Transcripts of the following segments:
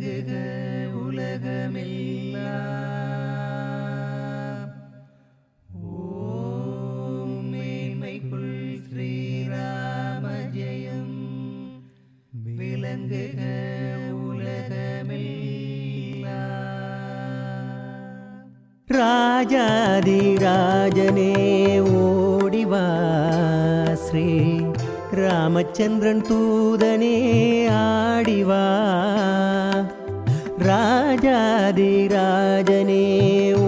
பெருகுக உலகமெல்லாம் ஓம் மேன்மைக்குள் ஸ்ரீராம ஜெயம். விளங்குக உலகமெல்லாம் ராஜாதி ராஜனே ஓடிவா ஸ்ரீ ராமச்சந்திரன் தூதனே ஆடிவா ராஜாதிராஜனே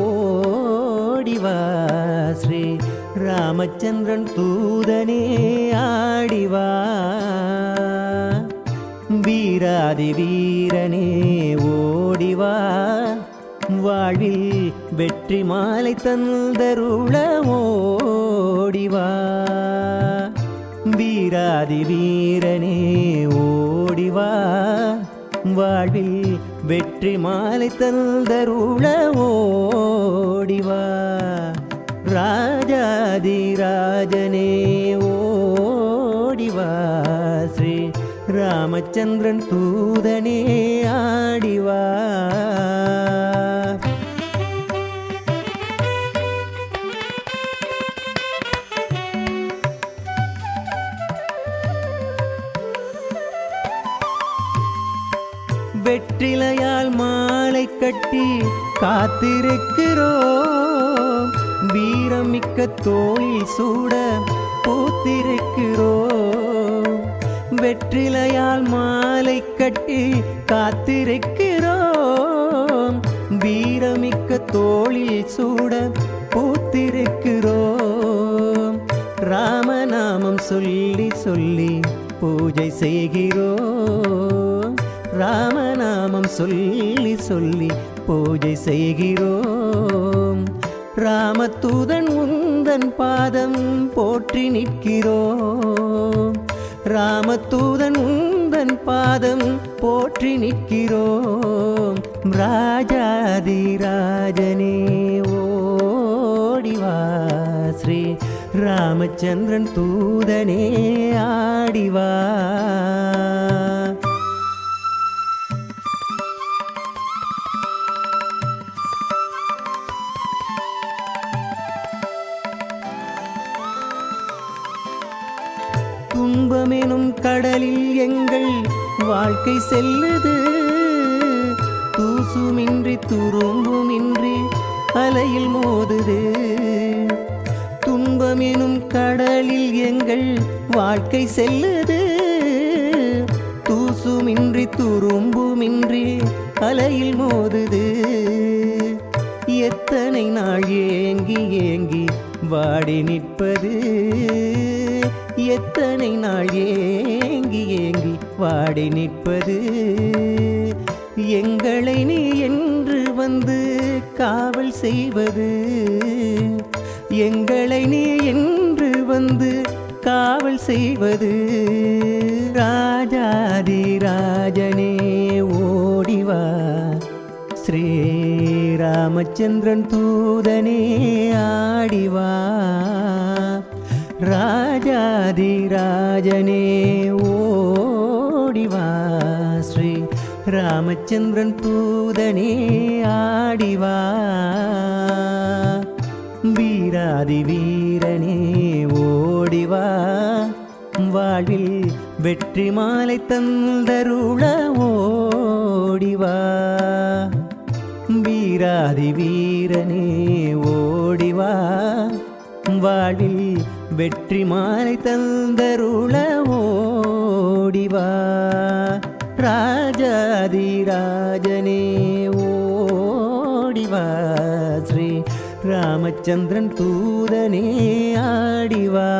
ஓடிவா. ஸ்ரீ ராமச்சந்திரன் தூதனே ஆடிவா. வீராதி வீரனே ஓடிவா. வாழ்வில் வெற்றி மாலை தந்தருள ஓடிவா. வீராதி வீரனே வாழ்வில் வெற்றி மாலை தந்தருள ஓடிவா. ராஜாதி ராஜனே ஓடிவா. ஸ்ரீ ராமச்சந்திரன் தூதனே ஆடிவா. வெற்றிலையால் மாலை கட்டி காத்திருக்கிறோம். வீரமிக்க தோளில் சூட பூத்திருக்கிறோம். வெற்றிலையால் மாலை கட்டி காத்திருக்கிறோம். வீரமிக்க தோளில் சூட பூத்திருக்கிறோம். ராமநாமம் சொல்லி சொல்லி பூஜை செய்கிறோம். ராமநாமம் சொல்லி சொல்லி பூஜை செய்கிறோம். ராமதூதன் உந்தன் பாதம் போற்றி நிற்கிறோம். ராமதூதன் உந்தன் பாதம் போற்றி நிற்கிறோம். ராஜாதி ராஜனே ஓடிவா ஸ்ரீ ராமச்சந்திரன் தூதனே ஆடிவா துன்பமெனும் கடலில் எங்கள் வாழ்க்கை செல்லுது. தூசுமின்றி துரும்புமின்றி அலையில் மோதுது. துன்பமெனும் கடலில் எங்கள் வாழ்க்கை செல்லுது. தூசுமின்றி துரும்புமின்றி அலையில் மோதுது. எத்தனை நாள் ஏங்கி ஏங்கி வாடி நிற்பது. எத்தனை நாள் ஏங்கி ஏங்கி வாடி நிற்பது? எங்களை நீ என்று வந்து காவல் செய்வது? எங்களை நீ என்று வந்து காவல் செய்வது? ராஜாதி ராஜனே ஓடிவா ஸ்ரீராமச்சந்திரன் தூதனே ஆடிவா ஆதிராஜனே ஓடிவா ஸ்ரீ ராமச்சந்திரன் தூதனே ஆடிவா வீராதி வீரனே ஓடிவா வாழ்வில் வெற்றி மாலை தந்தருள ஓடிவா வீராதி வீரனே ஓடிவா வாழ்வில் வெற்றி மாலை தந்தருள ஓடிவா. ராஜாதிராஜனே ஓடிவா. ஸ்ரீ ராமச்சந்திரன் தூதனே ஆடிவா.